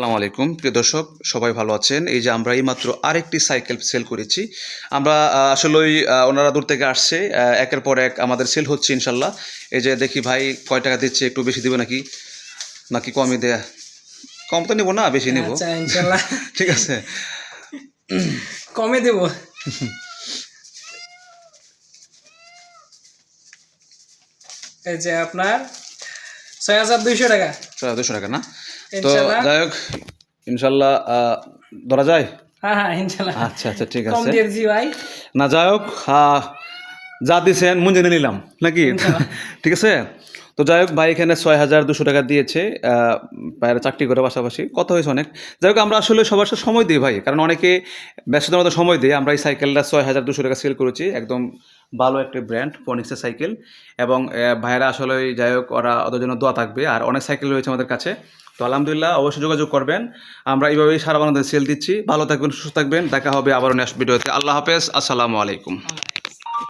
আসসালামু আলাইকুম। প্রিয় দর্শক সবাই ভালো আছেন? এই যে আমরা এই এইমাত্র আরেকটি সাইকেল সেল করেছি। আমরা আসলেই ওনারা দূর থেকে আসছে একের পর এক আমাদের সেল হচ্ছে ইনশাল্লাহ। এই যে দেখি ভাই কয় টাকা দিচ্ছে একটু বেশি দিবে নাকি? নাকি কমই দেয়া? কম তো নেব না বেশি নেব। আচ্ছা ঠিক আছে। কমে দেব। এই যে আপনার ছয় হাজার দুইশো টাকা। ছয় দুশো টাকা না? তো যাই হোক ইনশাল্লাহ ধরা যায়? হ্যাঁ হ্যাঁ ইনশাল্লাহ। আচ্ছা আচ্ছা ঠিক আছে। ভাই। না যাই হোক যা দিছেন মন জেনে নিলাম নাকি? ঠিক আছে? তো যাই হোক ভাই এখানে ছয় হাজার দুশো টাকা দিয়েছে আহ, বাইরে চাকরি করে পাশাপাশি। কত হয়েছে অনেক। যাই হোক আমরা আসলে সবার সাথে সময় দিই ভাই কারণ অনেকে ব্যস্ততার মতো সময় দিই আমরা এই সাইকেলটা ছয় হাজার দুশো টাকা সেল করেছি একদম ভালো একটি ব্র্যান্ড ফনিক্সের সাইকেল এবং ভাইরা আসলে যাই হোক ওরা ওদের জন্য দোয়া থাকবে। আর অনেক সাইকেল রয়েছে আমাদের কাছে। তো আলহামদুলিল্লাহ অবশ্যই যোগাযোগ করবেন। আমরা এইভাবেই সারা বাংলাদেশ সেল দিচ্ছি। ভালো থাকবেন, সুস্থ থাকবেন। দেখা হবে আবার নেক্সট ভিডিওতে আল্লাহ হাফেজ। আসসালামু আলাইকুম।